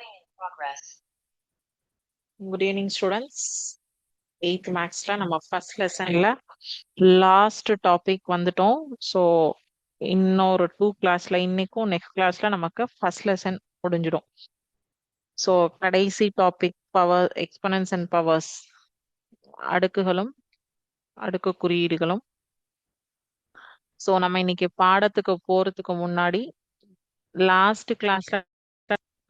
Recording in progress. Good evening students eight மேக்ஸ்ல நம்ம first லெசன்ல லாஸ்ட் டாபிக் வந்துட்டோம். ஸோ இன்னொரு டூ கிளாஸ்ல இன்னைக்கும் நெக்ஸ்ட் கிளாஸ்ல நமக்கு ஃபர்ஸ்ட் லெசன் முடிஞ்சிடும். ஸோ கடைசி topic power exponents and powers அடுக்குகளும் அடுக்கு குறியீடுகளும். ஸோ நம்ம இன்னைக்கு பாடத்துக்கு போறதுக்கு முன்னாடி லாஸ்ட் கிளாஸ்ல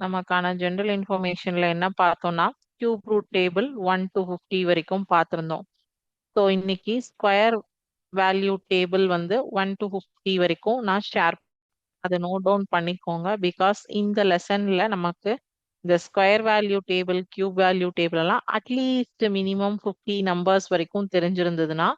நமக்கான ஜென்ரல் இன்ஃபர்மேஷன்ல என்ன பார்த்தோம்னா cube root table one to fifty வரைக்கும் பார்த்துருந்தோம். ஸோ இன்னைக்கு ஸ்கொயர் வேல்யூ டேபிள் வந்து ஒன் டு ஃபிஃப்டி வரைக்கும் நான் ஷேர் அதை நோட் டவுன் பண்ணிக்கோங்க. பிகாஸ் இந்த லெசன்ல நமக்கு இந்த square value table cube value table எல்லாம் at least minimum fifty numbers வரைக்கும் தெரிஞ்சிருந்ததுன்னா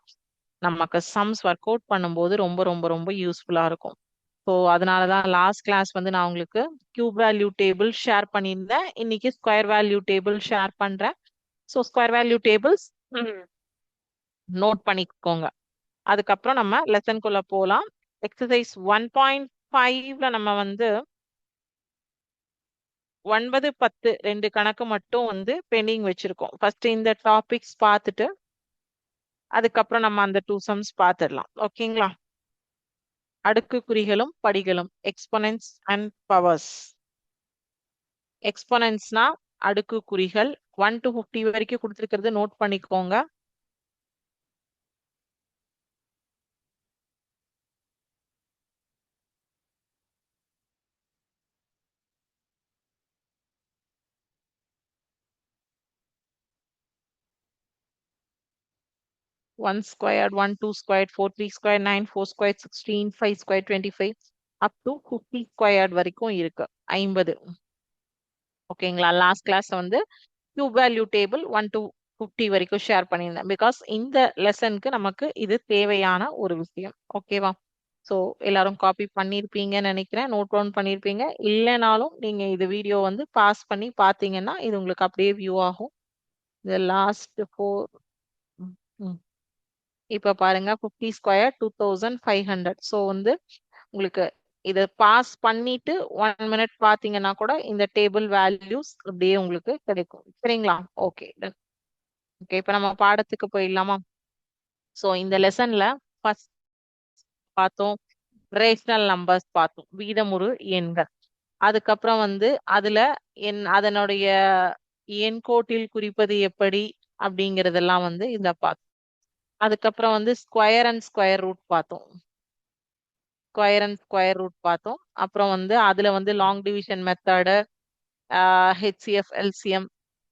நமக்கு சம்ஸ் ஒர்க் அவுட் பண்ணும்போது ரொம்ப ரொம்ப ரொம்ப யூஸ்ஃபுல்லா இருக்கும். ஸோ அதனால தான் லாஸ்ட் கிளாஸ் வந்து நான் உங்களுக்கு கியூப் வேல்யூ டேபிள் ஷேர் பண்ணியிருந்தேன். இன்னைக்கு ஸ்கொயர் வேல்யூ டேபிள் ஷேர் பண்றேன். So square value tables note பண்ணிக்கோங்க. அதுக்கப்புறம் நம்ம லெசன்குள்ள போகலாம் எக்ஸசைஸ் ஒன் பாயிண்ட் ஃபைவ்ல நம்ம வந்து ஒன்பது பத்து ரெண்டு கணக்கு மட்டும் வந்து பெண்டிங் வச்சிருக்கோம். ஃபர்ஸ்ட் இந்த டாபிக்ஸ் பார்த்துட்டு அதுக்கப்புறம் நம்ம அந்த டூ சம்ஸ் பார்த்துடலாம். ஓகேங்களா அடுக்கு குறிகளும் படிகளும் எக்ஸ்பொனன்ஸ் அண்ட் பவர்ஸ் எக்ஸ்பொனன்ஸ்னா அடுக்கு குறிகள் ஒன் டு ஃபிஃப்டி வரைக்கும் கொடுத்துருக்கிறது நோட் பண்ணிக்கோங்க. One squared one two squared four three square nine four square sixteen five square twenty five up to fifty squared வரைக்கும் இருக்கு. ஐம்பது. ஓகேங்களா லாஸ்ட் கிளாஸ் வந்து cube value table one to fifty வரைக்கும் share பண்ணியிருந்தேன். பிகாஸ் இந்த லெசனுக்கு நமக்கு இது தேவையான ஒரு விஷயம். ஓகேவா ஸோ எல்லாரும் காப்பி பண்ணியிருப்பீங்கன்னு நினைக்கிறேன். நோட் டவுன் பண்ணியிருப்பீங்க. இல்லைனாலும் நீங்கள் இது வீடியோ வந்து பாஸ் பண்ணி பார்த்தீங்கன்னா இது உங்களுக்கு அப்படியே வியூ ஆகும். இந்த லாஸ்ட் ஃபோர் இப்போ பாருங்க fifty square two thousand five hundred so வந்து உங்களுக்கு இதை பாஸ் பண்ணிட்டு ஒன் மினிட் பார்த்தீங்கன்னா கூட இந்த டேபிள் வேல்யூஸ் அப்படியே உங்களுக்கு கிடைக்கும். சரிங்களா? ஓகே ஓகே இப்போ நம்ம பாடத்துக்கு போயிடலாமா? ஸோ இந்த லெசன்ல ஃபர்ஸ்ட் பார்த்தோம் ரேஷனல் நம்பர்ஸ் பார்த்தோம். வீதமுறு எண்கள். அதுக்கப்புறம் வந்து அதுல என் அதனுடைய எண்கோட்டில் குறிப்பது எப்படி அப்படிங்கறதெல்லாம் வந்து இதை பார்த்தோம். அதுக்கப்புறம் வந்து ஸ்கொயர் அண்ட் ஸ்கொயர் ரூட் பார்த்தோம். ஸ்கொயர் அண்ட் ஸ்கொயர் ரூட் பார்த்தோம். அப்புறம் வந்து அதுல வந்து long division method HCF LCM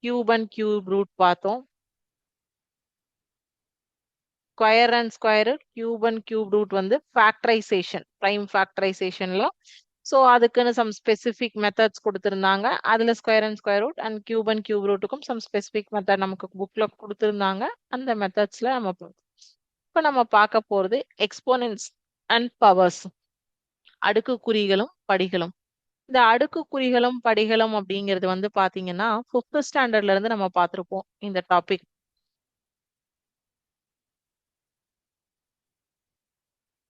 cube and cube root பார்த்தோம். Square and square cube and cube root வந்து ஃபேக்டரைசேஷன் ப்ரைம் ஃபேக்டரைசேஷன்ல ஸோ அதுக்குன்னு சம் ஸ்பெசிஃபிக் மெத்தட்ஸ் கொடுத்துருந்தாங்க. அதில் square and square root and cube and cube ரூட்டுக்கும் some specific method நமக்கு புக்கில் கொடுத்துருந்தாங்க. அந்த மெத்தட்ஸில் நம்ம இப்போ நம்ம பார்க்க போகிறது எக்ஸ்போனன்ஸ் அண்ட் பவர்ஸ் அடுக்கு குறிகளும் படிகளும். இந்த அடுக்கு குறிகளும் படிகளும் அப்படிங்கிறது வந்து பார்த்தீங்கன்னா ஃபிஃப்த் ஸ்டாண்டர்ட்ல இருந்து நம்ம பார்த்துருப்போம் இந்த டாபிக்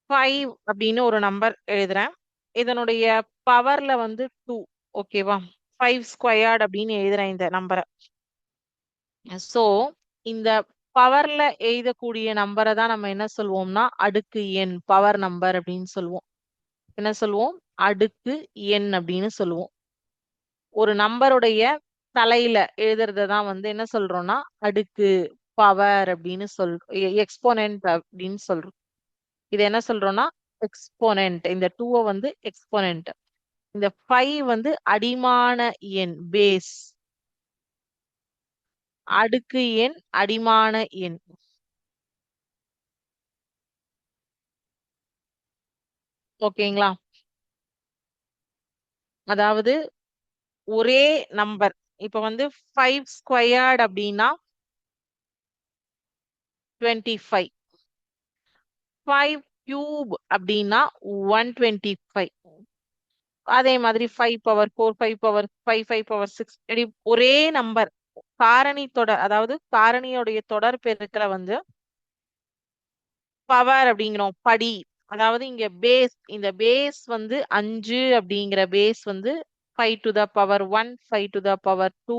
ஃபைவ் அப்படின்னு ஒரு நம்பர் எழுதுறேன். இதனுடைய பவர்ல வந்து டூ ஓகேவா ஃபைவ் ஸ்கொயர்ட் அப்படின்னு எழுதுறேன் இந்த நம்பரை ஸோ இந்த பவர்ல எழுதக்கூடிய நம்பரை தான் நம்ம என்ன சொல்லுவோம்னா அடுக்கு எண் பவர் நம்பர் அப்படின்னு சொல்லுவோம் என்ன சொல்லுவோம் அடுக்கு எண் அப்படின்னு சொல்லுவோம் ஒரு நம்பருடைய தலையில எழுதுறத தான் வந்து என்ன சொல்றோம்னா அடுக்கு பவர் அப்படின்னு சொல் எக்ஸ்போனன்ட் அப்படின்னு சொல்றோம். இது என்ன சொல்றோம்னா எக்ஸ்போனன்ட் இந்த டூவை வந்து எக்ஸ்போனன்ட் இந்த ஃபைவ் வந்து அடிமான எண் பேஸ் அடுக்கு எண் அடிமான எண். ஓகேங்களா? அதாவது ஒரே நம்பர் இப்ப வந்து ஃபைவ் ஸ்கொயர்ட் அப்படின்னா டுவெண்ட்டி ஃபைவ் ஃபைவ் கியூப் அப்படின்னா ஒன் டுவெண்ட்டி ஃபைவ் அதே மாதிரி five power four five power five five power six ஒரே நம்பர் காரணி தொடர் அதாவது காரணியோடைய தொடர் பெருக்கிற வந்து பவர் அப்படிங்கிறோம். படி. அதாவது இங்க பேஸ் இந்த பேஸ் வந்து அஞ்சு அப்படிங்கிற பேஸ் வந்து five to the power one five to the power two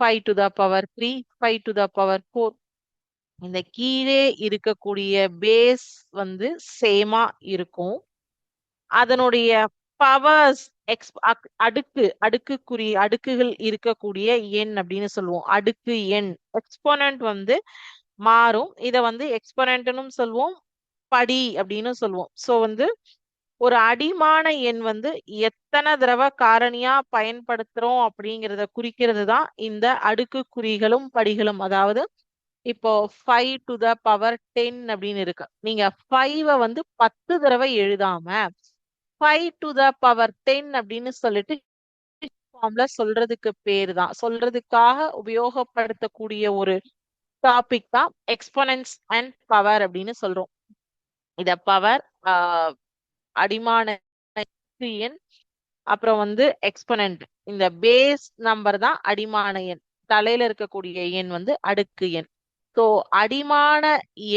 five to the power three five to the power four இந்த கீழே இருக்கக்கூடிய பேஸ் வந்து சேமா இருக்கும். அதனுடைய பவர்ஸ் எக்ஸ் அடுக்கு அடுக்குக்குரிய அடுக்குகள் இருக்கக்கூடிய எண் அப்படின்னு சொல்லுவோம். அடுக்கு எண். எக்ஸ்போனன்ட் வந்து மாறும். இத வந்து எக்ஸ்போனன்ட்னும் சொல்லுவோம். படி அப்படின்னு சொல்லுவோம். சோ வந்து ஒரு அடிமான எண் வந்து எத்தனை தடவை காரணியா பயன்படுத்துறோம் அப்படிங்கிறத குறிக்கிறது தான் இந்த அடுக்கு குறிகளும் படிகளும். அதாவது இப்போ five to the power ten அப்படின்னு இருக்கு. நீங்க ஃபைவ வந்து பத்து தடவை எழுதாம five to the power ten அப்படின்னு சொல்லிட்டு ஃபார்ம்ல சொல்றதுக்கு பேர் தான். சொல்றதுக்காக உபயோகப்படுத்தக்கூடிய ஒரு டாபிக் தான் எக்ஸ்பனன்ஸ் அண்ட் பவர் அப்படின்னு சொல்றோம். இத பவர் அடிமான அப்புறம் வந்து எக்ஸ்பனன்ட் இந்த பேஸ் நம்பர் தான் அடிமான எண். தலையில இருக்கக்கூடிய எண் வந்து அடுக்கு எண். ஸோ அடிமான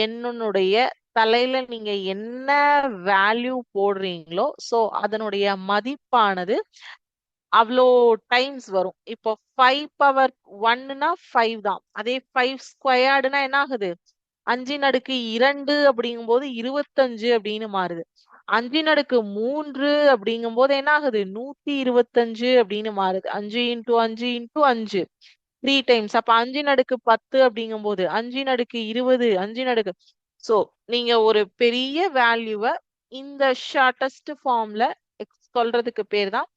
எண்ணுடைய தலையில நீங்க என்ன வேல்யூ போடுறீங்களோ ஸோ அதனுடைய மதிப்பானது அவ்வளோ டைம்ஸ் வரும். இப்போ ஃபைவ் பவர் ஒன்னுனா ஃபைவ் தான். அதே ஃபைவ் ஸ்கொயர்டுனா என்ன ஆகுது? அஞ்சின் அடுக்கு இரண்டு அப்படிங்கும் போது இருபத்தஞ்சு அப்படின்னு மாறுது. அஞ்சின் அடுக்கு மூன்று அப்படிங்கும் போது என்ன ஆகுது? நூத்தி இருபத்தஞ்சு அப்படின்னு மாறுது. அஞ்சு இன்டூ அஞ்சு இன்டூ அஞ்சு. த்ரீ டைம்ஸ் அப்ப அஞ்சு நடுக்கு பத்து அப்படிங்கும் போது அஞ்சு நடுக்கு இருபது அஞ்சு நடுக்கு ஸோ நீங்க ஒரு பெரிய வேல்யூவை இந்த ஷார்டஸ்ட் ஃபார்ம்ல சொல்றதுக்கு பேர் தான்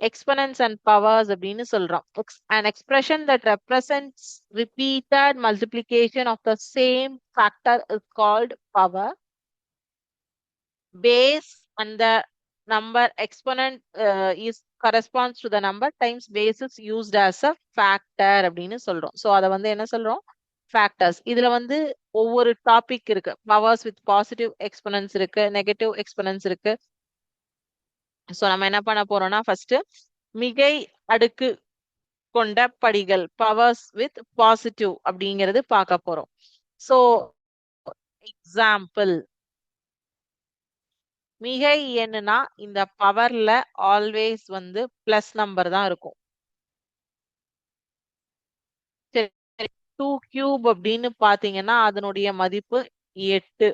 எக்ஸ்பனன்ஸ் அண்ட் பவர்ஸ் அப்படின்னு சொல்றோம் and expression that represents repeated multiplication of the same factor is called power base அந்த number exponent uh, is corresponds to the number times basis used as a factor அப்படின்னு சொல்றோம் so அதை வந்து என்ன சொல்றோம் factors இதுல வந்து ஒவ்வொரு டாபிக் இருக்கு பவர்ஸ் வித் பாசிட்டிவ் எக்ஸ்பனன்ஸ் இருக்கு நெகட்டிவ் எக்ஸ்பனன்ஸ் இருக்கு ஸோ நம்ம என்ன பண்ண போறோம்னா ஃபர்ஸ்ட் மிகை அடுக்கு கொண்ட படிகள் பவர்ஸ் வித் பாசிட்டிவ் அப்படிங்கிறது பார்க்க போறோம் ஸோ எக்ஸாம்பிள் மிகை எண்ணுனா இந்த பவர்ல ஆல்வேஸ் வந்து பிளஸ் நம்பர் தான் இருக்கும். சரி டூ கியூப் அப்படின்னு பாத்தீங்கன்னா அதனுடைய மதிப்பு எட்டு.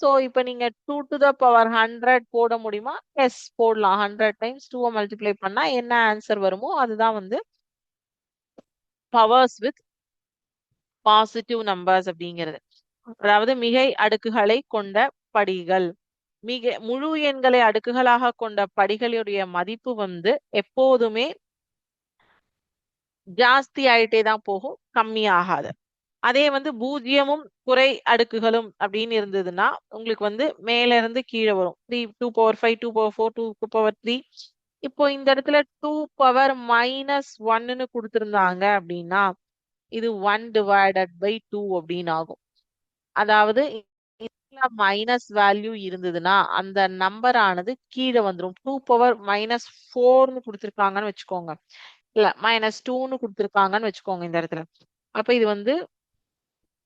ஸோ இப்போ நீங்க two to the power hundred போட முடியுமா? எஸ் போடலாம். ஹண்ட்ரட் டைம்ஸ் டூவை மல்டிப்ளை பண்ணா என்ன ஆன்சர் வருமோ அதுதான் வந்து பவர்ஸ் வித் பாசிட்டிவ் நம்பர்ஸ் அப்படிங்கிறது. அதாவது மிகை அடுக்குகளை கொண்ட படிகள். மிக முழு எண்களை அடுக்குகளாக கொண்ட படிகளுடைய மதிப்பு வந்து எப்போதுமே ஜாஸ்தி ஆயிட்டே தான் போகும் கம்மி ஆகாது. அதே வந்து பூஜ்ஜியமும் குறை அடுக்குகளும் அப்படின்னு இருந்ததுன்னா உங்களுக்கு வந்து மேல இருந்து கீழே வரும். Three two power five two power four two two power three இப்போ இந்த இடத்துல டூ பவர் மைனஸ் ஒன்னு கொடுத்துருந்தாங்க அப்படின்னா இது ஒன் டிவைடட் பை டூ அப்படின்னு ஆகும். அதாவது மைனஸ் வேல்யூ இருந்ததுன்னா அந்த நம்பர் ஆனது கீழே வந்துடும் டூ பவர் மைனஸ் ஃபோர்னு கொடுத்துருக்காங்கன்னு வச்சுக்கோங்க. இல்ல மைனஸ் டூன்னு கொடுத்துருக்காங்கன்னு வச்சுக்கோங்க இந்த இடத்துல. அப்ப இது வந்து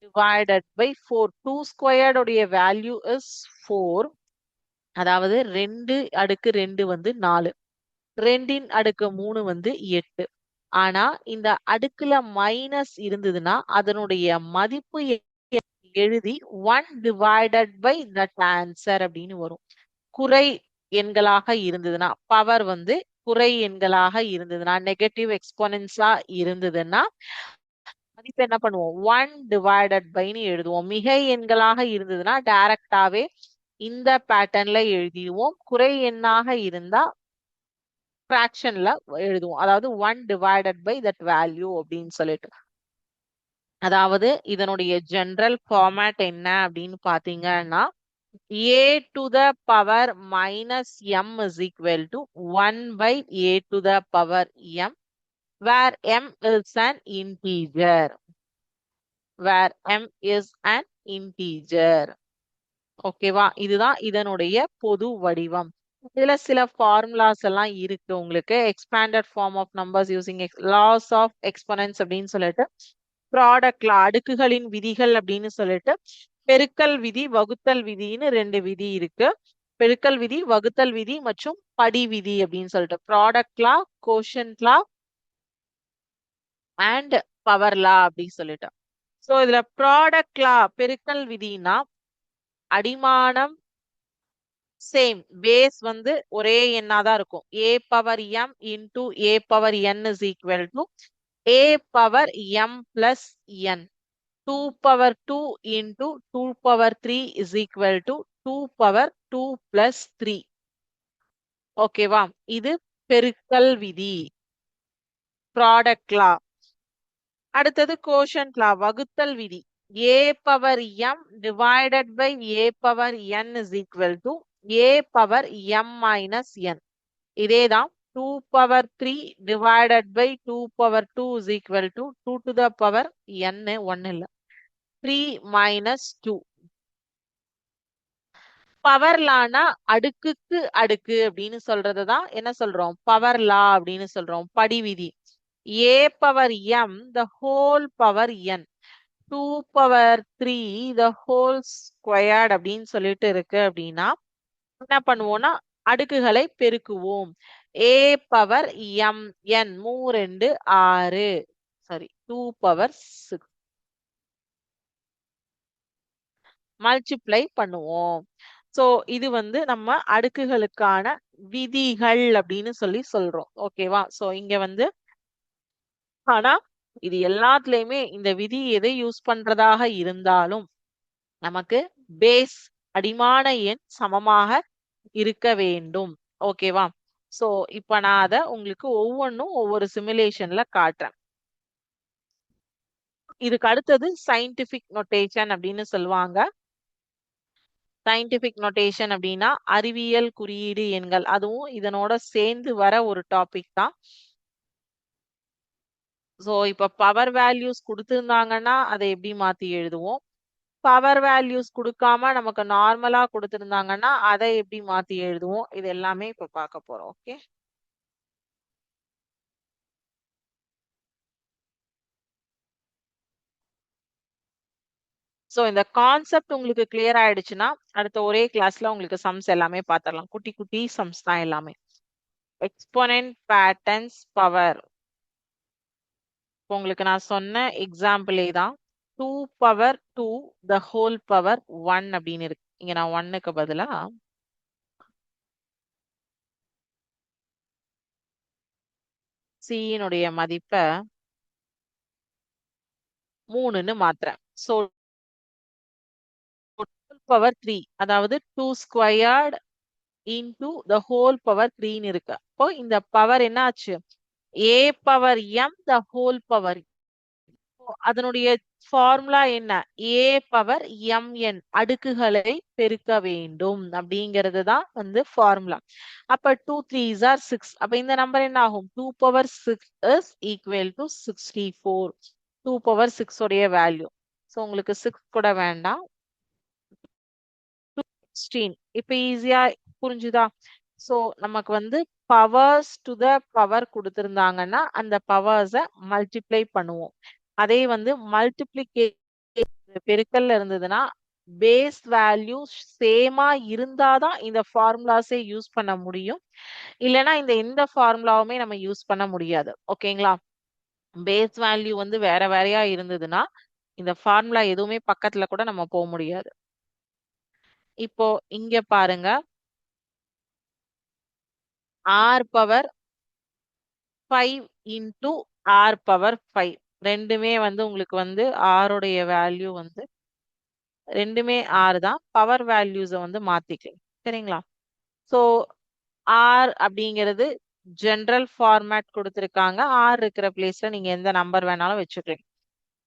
டிவைடட் பை ஃபோர் டூ ஸ்கொயர்டுடைய வேல்யூ இஸ் ஃபோர் அதாவது ரெண்டு அடுக்கு ரெண்டு வந்து நாலு. ரெண்டின் அடுக்கு மூணு வந்து எட்டு. ஆனா இந்த அடுக்குல மைனஸ் இருந்ததுன்னா அதனுடைய மதிப்பு எழுதி one divided by that answer அப்படின்னு வரும். குறை எண்களாக இருந்ததுன்னா பவர் வந்து குறை எண்களாக இருந்ததுன்னா நெகட்டிவ் எக்ஸ்போனன்ஸா இருந்ததுன்னா மதிப்பு என்ன பண்ணுவோம்? ஒன் டிவைடட் பைன்னு எழுதுவோம். மிகை எண்களாக இருந்ததுன்னா டைரக்டாவே இந்த பேட்டர்ன்ல எழுதிடுவோம். குறை எண்ணாக இருந்தா ஃப்ராக்ஷன்ல எழுதுவோம். அதாவது one divided by that value அப்படின்னு சொல்லிட்டு. அதாவது இதனுடைய ஜென்ரல் ஃபார்மேட் என்ன அப்படின்னு பாத்தீங்கன்னா A to the power minus M is equal to 1 by a to the power m where m is an integer where M is an integer ஓகேவா இதுதான் இதனுடைய பொது வடிவம். இதுல சில ஃபார்முலாஸ் எல்லாம் இருக்கு உங்களுக்கு. Expanded form of numbers using laws of exponents அப்படின்னு சொல்லிட்டு ப்ராடக்ட்ல அடுக்குகளின் விதிகள் அப்படின்னு சொல்லிட்டு பெருக்கல் விதி வகுத்தல் விதின்னு ரெண்டு விதி இருக்கு. பெருக்கல் விதி வகுத்தல் விதி மற்றும் படி விதி அப்படின்னு சொல்லிட்டு. Product law quotient law and power law அப்படின்னு சொல்லிட்டு. சோ இதுல ப்ராடக்ட் லா பெருக்கல் விதினா அடிமானம் சேம் பேஸ் வந்து ஒரே எண்ணா தான் இருக்கும். A power M into A power N is equal to A power M plus N two power two into two power three is equal to two power two plus three ஓகேவா இது பெருக்கல் விதி. Product லா அடுத்தது quotient law வகுத்தல் விதி. A power M divided by A power N is equal to A power M minus N இதேதான் two power three divided by two power two is equal to two to the power N ஒன்னு இல்ல three minus two power லானா அடுக்குக்கு அடுக்கு அப்படின்னு சொல்றதுதான் என்ன சொல்றோம்? பவர் லா அப்படின்னு சொல்றோம். படிவிதி. A power M the whole power N two power three the whole squared அப்படின்னு சொல்லிட்டு இருக்கு அப்படின்னா என்ன பண்ணுவோம்னா அடுக்குகளை பெருக்குவோம். ஏ பவர் எம் என் மூ ரெண்டு ஆறு. Sorry two power six multiply பண்ணுவோம். சோ இது வந்து நம்ம அடுக்குகளுக்கான விதிகள் அப்படின்னு சொல்லி சொல்றோம். ஓகேவா சோ இங்க வந்து ஆனா இது எல்லாத்துலயுமே இந்த விதி எதை யூஸ் பண்றதாக இருந்தாலும் நமக்கு பேஸ் அடிமான எண் சமமாக இருக்க வேண்டும். ஓகேவா சோ இப்ப நான் அத உங்களுக்கு ஒவ்வொன்றும் ஒவ்வொரு சிமுலேஷன்ல காட்டுறேன். இதுக்கு அடுத்தது சயின்டிபிக் நொட்டேஷன் அப்படின்னு சொல்லுவாங்க. சயின்டிபிக் நொட்டேஷன் அப்படின்னா அறிவியல் குறியீடு எண்கள். அதுவும் இதனோட சேர்ந்து வர ஒரு டாபிக் தான். ஸோ இப்போ பவர் வேல்யூஸ் கொடுத்துருந்தாங்கன்னா அதை எப்படி மாத்தி எழுதுவோம்? பவர் வேல்யூஸ் கொடுக்காம நமக்கு நார்மலா கொடுத்துருந்தாங்கன்னா அதை எப்படி மாத்தி எழுதுவோம்? இது எல்லாமே இப்போ பார்க்க போறோம். ஓகே ஸோ இந்த கான்செப்ட் உங்களுக்கு கிளியர் ஆயிடுச்சுன்னா அடுத்த ஒரே கிளாஸ்ல உங்களுக்கு சம்ஸ் எல்லாமே பார்த்துடலாம். குட்டி குட்டி சம்ஸ் தான் எல்லாமே. எக்ஸ்போனன்ட் பேட்டர்ன்ஸ் பவர் உங்களுக்கு நான் சொன்ன எக்ஸாம்பிளே தான். Two power two the whole power one அப்படின்னு இருக்கு. இங்க நான் ஒன்னுக்கு பதிலா சியினுடைய மதிப்பை மூணுன்னு மாத்துறேன். ஸோ பவர் த்ரீ அதாவது two squared into the whole power த்ரீன்னு இருக்கு. அப்போ இந்த பவர் என்ன ஆச்சு A power M the whole power அதனுடைய ஃபார்முலா என்ன? ஏ பவர் எம் என் அடுக்குகளை பெருக்க வேண்டும். அப்படிங்கிறது தான் வந்து ஃபார்முலா அப்ப டூ த்ரீ ஆர் சிக்ஸ் அப்ப இந்த நம்பர் என்ன ஆகும்? Two power six is equal to sixty four two power six உடைய வேல்யூ ஸோ உங்களுக்கு சிக்ஸ் கூட வேண்டாம். சிக்ஸ்டீன் இப்ப ஈஸியா புரிஞ்சுதா? சோ நமக்கு வந்து பவர்ஸ் டு த பவர் கொடுத்துருந்தாங்கன்னா அந்த பவர்ஸ மல்டிப்ளை பண்ணுவோம். அதே வந்து மல்டிப்ளிகே பெருக்கல்ல இருந்ததுன்னா பேஸ் வேல்யூ சேமா இருந்தாதான் இந்த ஃபார்முலாஸே யூஸ் பண்ண முடியும். இல்லைன்னா இந்த எந்த ஃபார்முலாவுமே நம்ம யூஸ் பண்ண முடியாது. ஓகேங்களா? பேஸ் வேல்யூ வந்து வேற வேறையா இருந்ததுன்னா இந்த ஃபார்முலா எதுவுமே பக்கத்துல கூட நம்ம போக முடியாது. இப்போ இங்க பாருங்க. R power five into R power five ரெண்டுமே வந்து உங்களுக்கு வந்து ஆருடைய வேல்யூ வந்து ரெண்டுமே ஆறு தான். பவர் வேல்யூஸை வந்து மாத்திக்கலாம் சரிங்களா? ஸோ ஆர் அப்படிங்கிறது ஜென்ரல் ஃபார்மேட் கொடுத்துருக்காங்க. ஆர் இருக்கிற பிளேஸ்ல நீங்க எந்த நம்பர் வேணாலும் வச்சுக்கலாம்.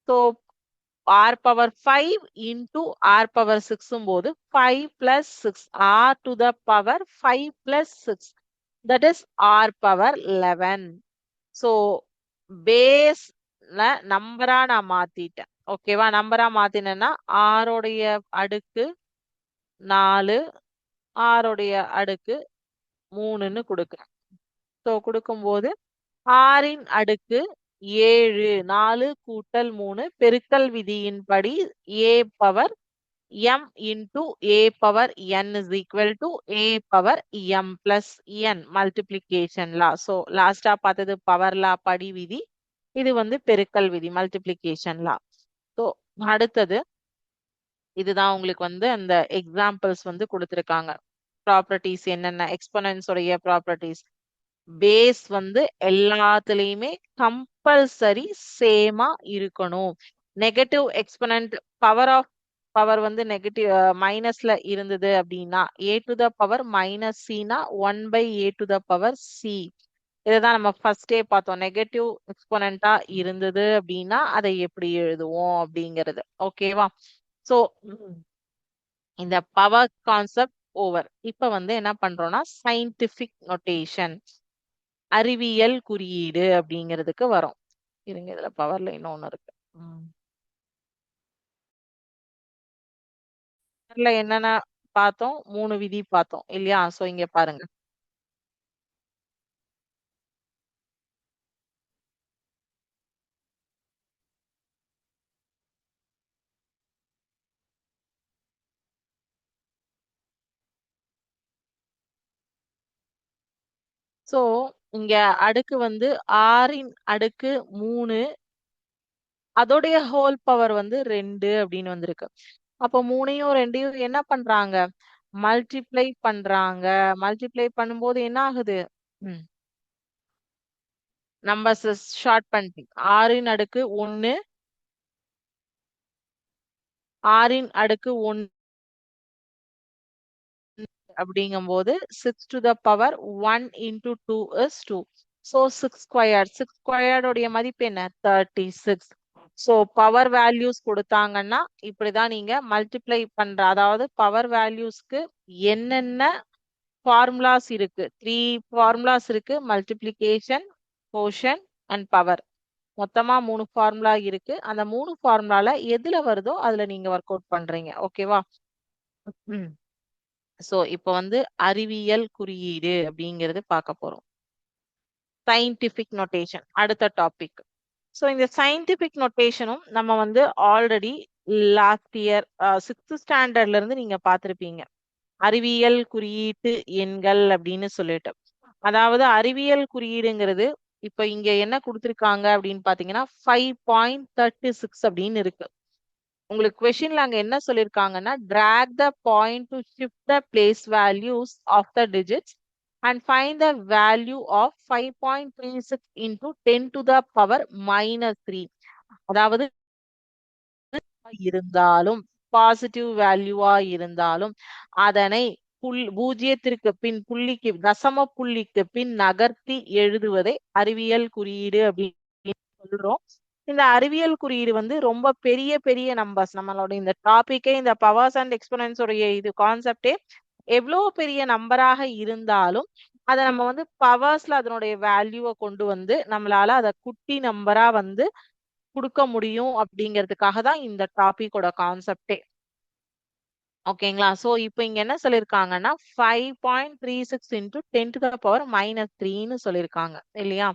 So R power five into R power சிக்ஸும் போது five plus six R to the power five plus six that is R power eleven so base நம்பரா நான் மாத்திட்டேன். ஓகேவா நம்பரா மாத்தினேன்னா ஆறுடைய அடுக்கு நாலு ஆறுடைய அடுக்கு மூணுன்னு கொடுக்குறேன். ஸோ கொடுக்கும்போது ஆறின் அடுக்கு ஏழு நாலு கூட்டல் மூணு பெருக்கல் விதியின்படி A power M into A power N is equal to A power M plus N multiplication law so லாஸ்டா பார்த்தது பவர் லா படி விதி. இது வந்து பெருக்கல் விதி multiplication லா ஸோ அடுத்தது இதுதான் உங்களுக்கு வந்து அந்த எக்ஸாம்பிள்ஸ் வந்து கொடுத்துருக்காங்க. ப்ராப்பர்ட்டிஸ் என்னென்ன எக்ஸ்பனன்ஸுடைய ப்ராப்பர்ட்டிஸ் பேஸ் வந்து எல்லாத்துலயுமே கம்பல்சரி சேமா இருக்கணும். Negative exponent power of power வந்து நெகட்டிவ் மைனஸ்ல uh, இருந்தது அப்படின்னா A to the power minus சினா one by A to the power C இதுதான் நம்ம ஃபர்ஸ்டே பார்த்தோம். நெகட்டிவ் எக்ஸ்பொனண்டா இருந்தது அப்படின்னா அதை எப்படி எழுதுவோம் அப்படிங்கிறது. ஓகேவா ஸோ இந்த பவர் கான்செப்ட் ஓவர் இப்ப வந்து என்ன பண்றோம்னா சயின்டிபிக் நொட்டேஷன் அறிவியல் குறியீடு அப்படிங்கிறதுக்கு வரும். இருங்க இதுல பவர்ல இன்னொன்னு இருக்கு. என்னென்ன பார்த்தோம்? மூணு விதி பார்த்தோம் இல்லையா? சோ இங்க பாருங்க. சோ இங்க அடுக்கு வந்து ஆறின் அடுக்கு மூணு. அதோடைய ஹோல் பவர் வந்து ரெண்டு அப்படின்னு வந்திருக்கு. அப்போ மூணையும் ரெண்டையும் என்ன பண்றாங்க? மல்டிப்ளை பண்றாங்க. மல்டிப்ளை பண்ணும்போது என்ன ஆகுது? ம். நம்பர்ஸ் ஷார்ட் பண்ணிட்டீங்க ஆறின் அடுக்கு ஒன்னு ஆறின் அடுக்கு ஒன்னு அப்படிங்கும்போது six to the power one into two is two so six square six ஸ்கொயர்டோடைய மதிப்பு என்ன? Thirty six so power values கொடுத்தாங்கன்னா இப்படிதான் நீங்க மல்டிப்ளை பண்ற அதாவது பவர் வேல்யூஸ்க்கு என்னென்ன ஃபார்முலாஸ் இருக்கு? த்ரீ ஃபார்முலாஸ் இருக்கு. மல்டிப்ளிகேஷன் போர்ஷன் அண்ட் பவர் மொத்தமா மூணு ஃபார்முலா இருக்கு. அந்த மூணு ஃபார்முலால எதுல வருதோ அதுல நீங்க ஒர்க் அவுட் பண்றீங்க. ஓகேவா ம். சோ இப்போ வந்து அறிவியல் குறியீடு அப்படிங்கிறது பார்க்க போறோம். சயின்டிபிக் நொட்டேஷன் அடுத்த டாபிக் ஸோ இந்த சயின்டிபிக் நொட்டேஷனும் நம்ம வந்து ஆல்ரெடி லாஸ்ட் இயர் சிக்ஸ்த் ஸ்டாண்டர்ட்ல இருந்து நீங்க பார்த்துருப்பீங்க. அறிவியல் குறியீட்டு எண்கள் அப்படின்னு சொல்லிட்டு. அதாவது அறிவியல் குறியீடுங்கிறது இப்ப இங்க என்ன கொடுத்திருக்காங்க அப்படின்னு பாத்தீங்கன்னா ஃபைவ் பாயிண்ட் தேர்ட்டி சிக்ஸ் அப்படின்னு இருக்கு. உங்களுக்கு கொஷின்ல அங்க என்ன சொல்லிருக்காங்கன்னா drag the point to shift the place values of the digits and find the value of 5.36 into 10 to the power minus 3 அதாவது இருந்தாலும் பாசிட்டிவ் வேல்யூவா இருந்தாலும் அதனை புல் பூஜ்ஜியத்திற்கு பின் புள்ளிக்கு தசம புள்ளிக்கு பின் நகர்த்தி எழுதுவதை அறிவியல் குறியீடு அப்படின்னு சொல்றோம். இந்த அறிவியல் குறியீடு வந்து ரொம்ப பெரிய பெரிய நம்பர்ஸ் நம்மளோட இந்த டாபிக்கே இந்த பவர்ஸ் அண்ட் எக்ஸ்போனன்ஸ் இது கான்செப்டே எவ்வளோ பெரிய நம்பராக இருந்தாலும் அதை நம்ம வந்து பவர்ஸ்ல அதனுடைய வேல்யூவை கொண்டு வந்து நம்மளால அதை குட்டி நம்பரா வந்து கொடுக்க முடியும் அப்படிங்கிறதுக்காக தான் இந்த டாபிக்கோட கான்செப்டே ஓகேங்களா? ஸோ இப்போ இங்க என்ன சொல்லியிருக்காங்கன்னா five point three six into ten to the power minus த்ரீன்னு சொல்லியிருக்காங்க இல்லையா?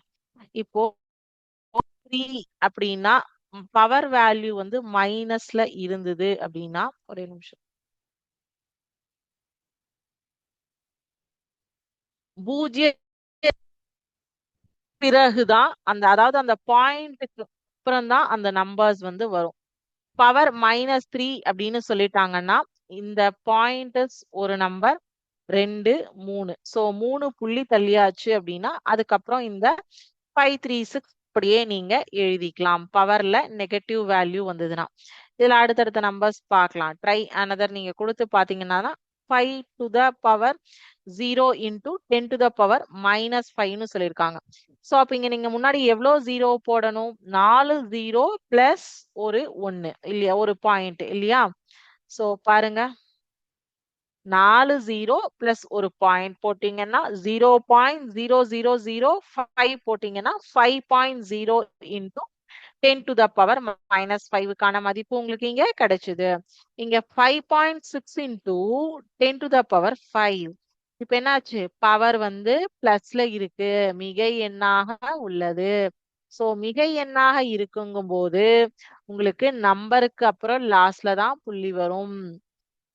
இப்போ த்ரீ அப்படின்னா பவர் வேல்யூ வந்து மைனஸ்ல இருந்தது அப்படின்னா ஒரே நிமிஷம். பூஜ்ய பிறகுதான் அந்த அதாவது அந்த பாயிண்ட்டுக்கு அப்புறம் தான் அந்த நம்பர்ஸ் வந்து வரும். பவர் மைனஸ் த்ரீ அப்படின்னு சொல்லிட்டாங்கன்னா இந்த பாயிண்ட் ஒரு நம்பர் ரெண்டு மூணு. சோ மூணு புள்ளி தள்ளியாச்சு அப்படின்னா அதுக்கப்புறம் இந்த ஃபைவ் த்ரீ சிக்ஸ் அப்படியே நீங்க எழுதிக்கலாம். பவர்ல நெகட்டிவ் வேல்யூ வந்ததுன்னா. இதுல அடுத்தடுத்த நம்பர்ஸ் பார்க்கலாம். ட்ரை அனதர் நீங்க கொடுத்து பாத்தீங்கன்னா five to the power zero into ten to the power minus ஃபைவ்னு சொல்லியிருக்காங்க. ஸோ அப்போ இங்கே நீங்க முன்னாடி எவ்வளோ ஜீரோ போடணும்? நாலு ஜீரோ பிளஸ் ஒரு ஒன்னு இல்லையா? ஒரு பாயிண்ட் இல்லையா? சோ பாருங்க. நாலு ஜீரோ பிளஸ் ஒரு பாயிண்ட் போட்டீங்கன்னா zero point zero zero zero five போட்டீங்கன்னா five point zero into ten to the power minus ஃபைவுக்கான மதிப்பு உங்களுக்கு இங்க கிடைச்சது. இங்க five point six into ten to the power five இப்ப என்னாச்சு? பவர் வந்து பிளஸ்ல இருக்கு. மிகை எண்ணாக உள்ளது. சோ மிகை எண்ணாக இருக்குங்கும் போது உங்களுக்கு நம்பருக்கு அப்புறம் லாஸ்ட்ல தான் புள்ளி வரும்.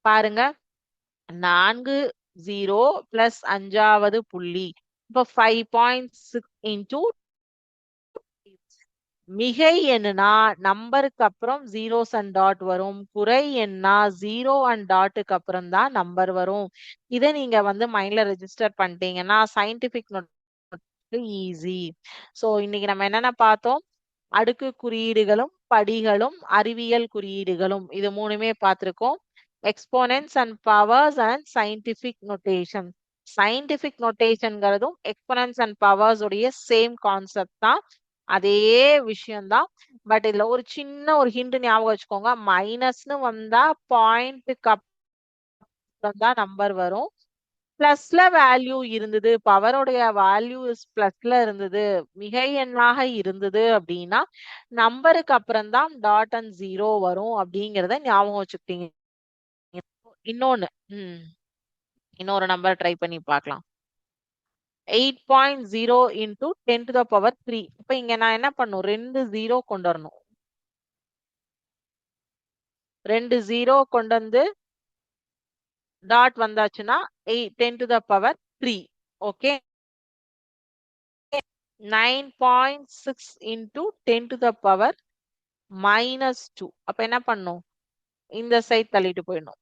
பாருங்க. நான்கு ஜீரோ பிளஸ் அஞ்சாவது புள்ளி. இப்போ ஃபைவ் பாயிண்ட் சிக்ஸ் இன்டூ மிகை என்னன்னா நம்பருக்கு அப்புறம் ஜீரோஸ் அண்ட் டாட் வரும். குறை என்ன ஜீரோ அண்ட் டாட்டுக்கு அப்புறம் தான் நம்பர் வரும். இதை நீங்க வந்து மைண்ட்ல ரெஜிஸ்டர் பண்ணிட்டீங்கன்னா சயின்டிபிக் ஈஸி ஸோ இன்னைக்கு நம்ம என்னென்ன பார்த்தோம்? அடுக்கு குறியீடுகளும் படிகளும் அறிவியல் குறியீடுகளும். இது மூணுமே பார்த்திருக்கோம். Exponents and powers and scientific notation scientific நொட்டேஷன்ங்கிறதும் exponents and powers உடைய சேம் கான்செப்ட் தான். அதே விஷயம்தான். பட் இதுல ஒரு சின்ன ஒரு ஹிண்ட் ஞாபகம் வச்சுக்கோங்க. மைனஸ்னு வந்தா பாயிண்ட்டுக்கு அப்புறம் தான் நம்பர் வரும் பிளஸ்ல வேல்யூ இருந்தது. பவருடைய வேல்யூ இஸ் பிளஸ்ல இருந்தது. மிக எண்ணாக இருந்தது அப்படின்னா நம்பருக்கு அப்புறம் தான் டாட் அண்ட் ஜீரோ வரும் அப்படிங்கிறத ஞாபகம் வச்சுக்கிட்டீங்க. இன்னொன்னு ம் இன்னொரு நம்பர் ட்ரை பண்ணி பார்க்கலாம். Eight point zero into ten to the power three இப்போ இங்க நான் என்ன பண்ணும்? ரெண்டு ஜீரோ கொண்டு வரணும். ரெண்டு ஜீரோ கொண்டு வந்து டாட் வந்தாச்சுன்னா eight ten to the power three okay nine point six into ten to the power minus two அப்ப என்ன பண்ணும்? இந்த சைட் தள்ளிட்டு போயிடணும்.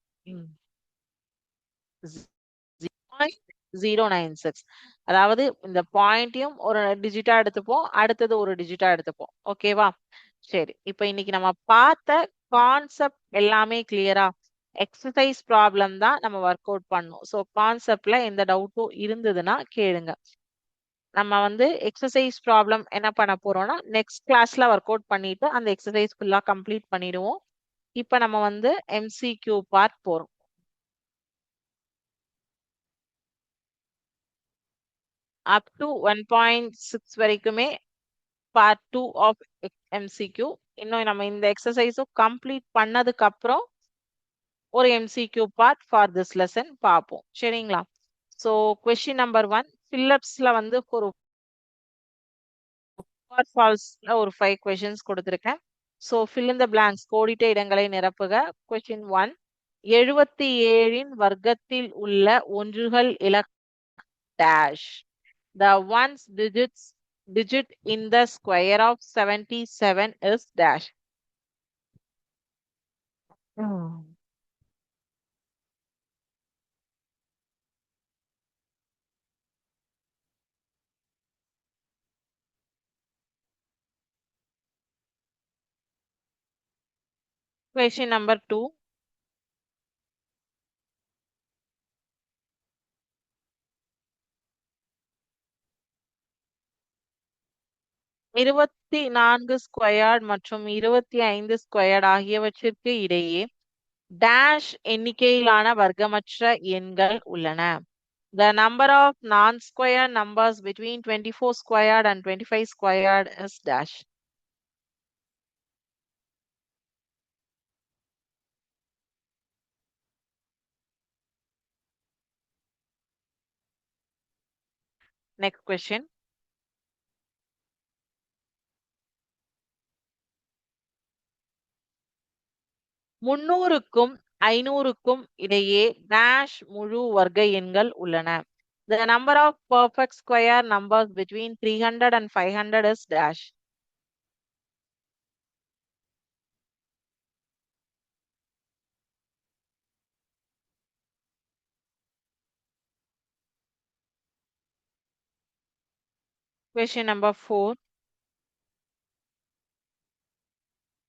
ஜீரோ நைன் சிக்ஸ் அதாவது இந்த பாயிண்டையும் ஒரு டிஜிட்டா எடுத்துப்போம் அடுத்தது ஒரு டிஜிட்டா எடுத்துப்போம். ஓகேவா சரி இப்ப இன்னைக்கு நம்ம பார்த்த கான்செப்ட் எல்லாமே கிளியரா எக்ஸசைஸ் ப்ராப்ளம் தான் நம்ம ஒர்க் அவுட் பண்ணோம் ஸோ கான்செப்ட்ல எந்த டவுட்டும் இருந்ததுன்னா கேளுங்க. நம்ம வந்து எக்ஸசைஸ் ப்ராப்ளம் என்ன பண்ண போறோம்னா நெக்ஸ்ட் கிளாஸ்ல ஒர்க் அவுட் பண்ணிட்டு அந்த எக்ஸசைஸ் ஃபுல்லா கம்ப்ளீட் பண்ணிடுவோம். இப்போ நம்ம வந்து எம்சிக்யூ பார்ட் போறோம். Up to one point six வரைக்குமே பார்ட் டூ ஆஃப் எம்சிக்யூ இன்னும் நம்ம இந்த எக்ஸசைஸும் கம்ப்ளீட் பண்ணதுக்கு அப்புறம் ஒரு MCQ part for this lesson பார்ப்போம். சரிங்களா? ஸோ கொஸ்டின் நம்பர் ஒன் ஃபில்லப்ஸ்ல வந்து ஒரு ஃபால்ஸ்ல ஒரு ஃபைவ் கொஷின்ஸ் கொடுத்துருக்கேன். ஸோ ஃபில் இந்த பிளாங்க்ஸ் கோடிட்ட இடங்களை நிரப்புக கொஸ்டின் ஒன் எழுபத்தி ஏழின் வர்க்கத்தில் உள்ள ஒன்றுகள் இலக் dash the ones digits digit in the square of 77 is dash. Hmm. Question number two. இருபத்தி நான்கு ஸ்கொயர்ட் மற்றும் இருபத்தி ஐந்து ஸ்கொயர்ட் ஆகியவற்றிற்கு இடையே டேஷ் எண்ணிக்கையிலான வர்க்கமற்ற எண்கள் உள்ளன the number of non square numbers between twenty four squared and twenty five squared is dash Next question. முன்னூறுக்கும் ஐநூறுக்கும் இடையே டேஷ் முழு வர்க்க எண்கள் உள்ளன the number of perfect square numbers between three hundred and five hundred is dash question number 4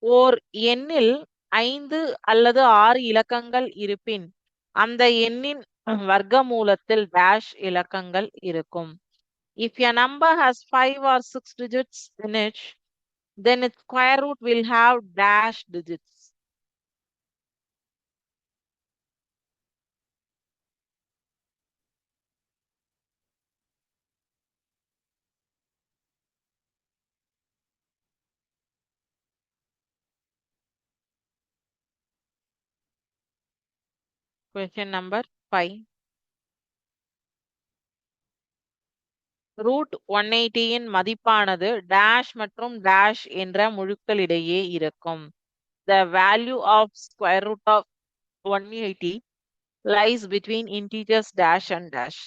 ஓர் எண்ணில் ஐந்து அல்லது ஆறு இலக்கங்கள் இருப்பின் அந்த எண்ணின் வர்க்கமூலத்தில் டேஷ் இலக்கங்கள் இருக்கும் if a number has five or six digits then it square root will have dash digits Question number 5. Root one எயிட்டியின் மதிப்பானது டேஷ் மற்றும் டேஷ் என்ற முழுக்களிடையே இருக்கும் the value of square root of one eighty lies between integers dash and dash.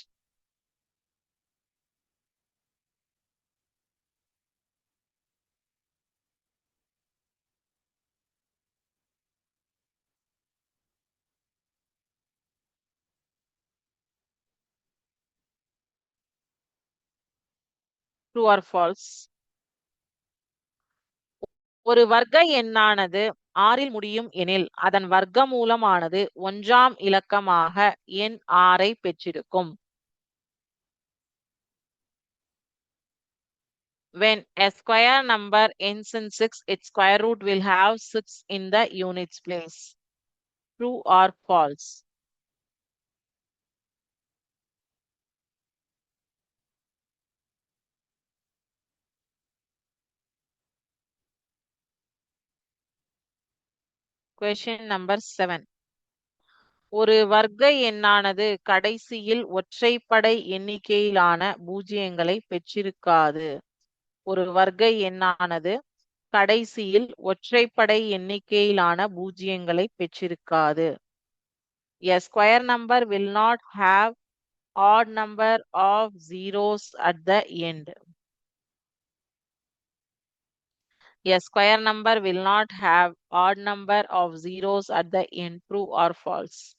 True or false ஒரு வர்க்க எண்ணானது ஆறில் முடியும் எனில் அதன் வர்க்க மூலமானது ஒன்றாம் இலக்கமாக எண் ஆறை பெற்றிருக்கும் When a square number ends in 6, its square root will have 6 in the units place. True or false? Question number seven ஒரு வர்க்க எண்ணானது கடைசியில் ஒற்றைப்படை எண்ணிக்கையிலான பூஜ்ஜியங்களை பெற்றிருக்காது. ஒரு வர்க்க எண்ணானது கடைசியில் ஒற்றைப்படை எண்ணிக்கையிலான பூஜ்ஜியங்களை பெற்றிருக்காது. A square number will not have odd number of zeros at the end. A square number will not have odd number of zeros at the end. True or false?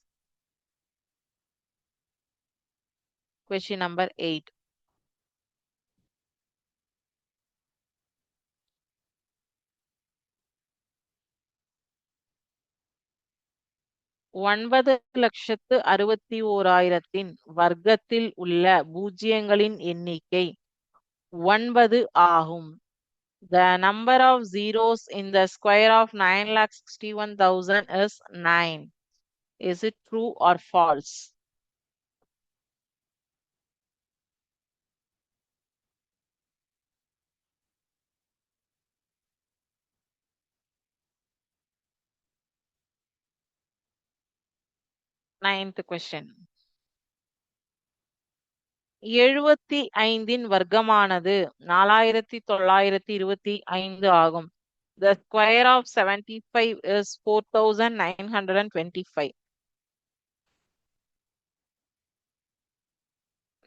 Question number 8. ஒன்பது லட்சத்து அறுபத்தி ஓராயிரத்தின் வர்க்கத்தில் உள்ள பூஜ்ஜியங்களின் எண்ணிக்கை ஒன்பது ஆகும் The number of zeros in the square of 9,61,000 is 9. Is it true or false? Ninth question. எழுபத்தி ஐந்தின் வர்க்கமானது நாலாயிரத்தி தொள்ளாயிரத்தி இருபத்தி ஐந்து ஆகும். The square of seventy five is four thousand nine hundred and twenty five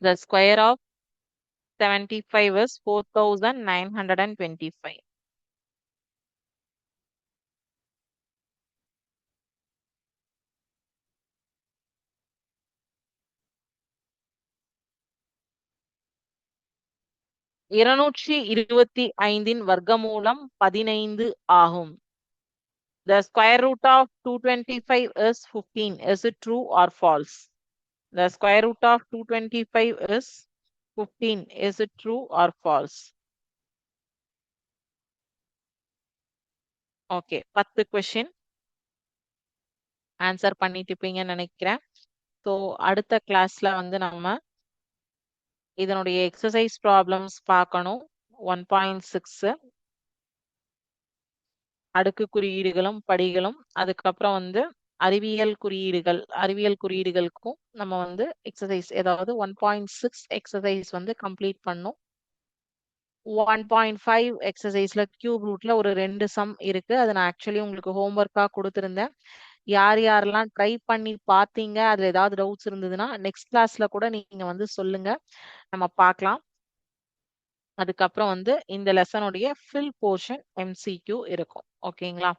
the square of seventy five is four thousand nine hundred and twenty five இருநூற்றி இருபத்தி ஐந்தின் வர்க்கமூலம் பதினைந்து ஆகும் The square root of 225 is 15. Is it true or false? The square root of 225 is 15. Is it true or false? Okay, பத்து question answer பண்ணிட்டு இருப்பீங்கன்னு நினைக்கிறேன் ஸோ அடுத்த கிளாஸ்ல வந்து நம்ம இதனுடைய எக்ஸசைஸ் ப்ராப்ளம்ஸ் பார்க்கணும். ஒன் பாயிண்ட் சிக்ஸு அடுக்கு குறியீடுகளும் படிகளும் அதுக்கப்புறம் வந்து அறிவியல் குறியீடுகள். அறிவியல் குறியீடுகளுக்கும் நம்ம வந்து எக்ஸசைஸ் ஏதாவது ஒன் பாயிண்ட் சிக்ஸ் எக்ஸசைஸ் வந்து கம்ப்ளீட் பண்ணும். ஒன் பாயிண்ட் ஃபைவ் எக்ஸசைஸில் கியூப் ரூட்டில் ஒரு ரெண்டு சம் இருக்குது அதை நான் ஆக்சுவலி உங்களுக்கு ஹோம்ஒர்க்காக கொடுத்துருந்தேன். யார் யாரெல்லாம் ட்ரை பண்ணி பார்த்தீங்க? அதுல ஏதாவது டவுட்ஸ் இருந்ததுன்னா நெக்ஸ்ட் கிளாஸ்ல கூட நீங்க வந்து சொல்லுங்க. நம்ம பார்க்கலாம். அதுக்கப்புறம் வந்து இந்த லெசனுடைய ஃபில் போர்ஷன் எம்சிக்யூ இருக்கும். ஓகேங்களா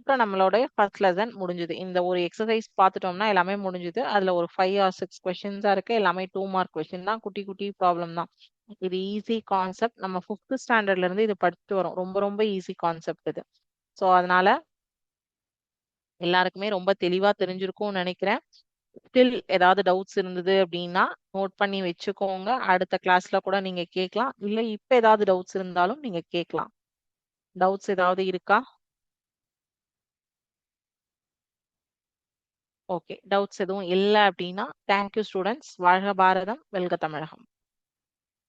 இப்போ நம்மளுடைய ஃபர்ஸ்ட் லெசன் முடிஞ்சுது. இந்த ஒரு எக்ஸசைஸ் பார்த்துட்டோம்னா எல்லாமே முடிஞ்சுது. அதுல ஒரு ஃபைவ் ஆர் சிக்ஸ் கொஸ்டின்ஸா இருக்கு. எல்லாமே டூ மார்க் கொஸ்டின் தான். குட்டி குட்டி ப்ராப்ளம் தான். இது ஈஸி கான்செப்ட் நம்ம ஃபிஃப்த் ஸ்டாண்டர்ட்ல இருந்து இது படிச்சுட்டு வரோம். ரொம்ப ரொம்ப ஈஸி கான்செப்ட் இது. ஸோ அதனால எல்லாருக்குமே ரொம்ப தெளிவா தெரிஞ்சிருக்கும்னு நினைக்கிறேன். ஸ்டில் ஏதாவது டவுட்ஸ் இருந்தது அப்படின்னா நோட் பண்ணி வச்சுக்கோங்க. அடுத்த கிளாஸ்ல கூட நீங்க கேட்கலாம். இல்ல இப்ப ஏதாவது டவுட்ஸ் இருந்தாலும் நீங்க கேட்கலாம். டவுட்ஸ் ஏதாவது இருக்கா? ஓகே டவுட்ஸ் எதுவும் இல்லை அப்படின்னா தேங்க்யூ ஸ்டூடெண்ட்ஸ் வாழ்க பாரதம் வெல்க தமிழகம்.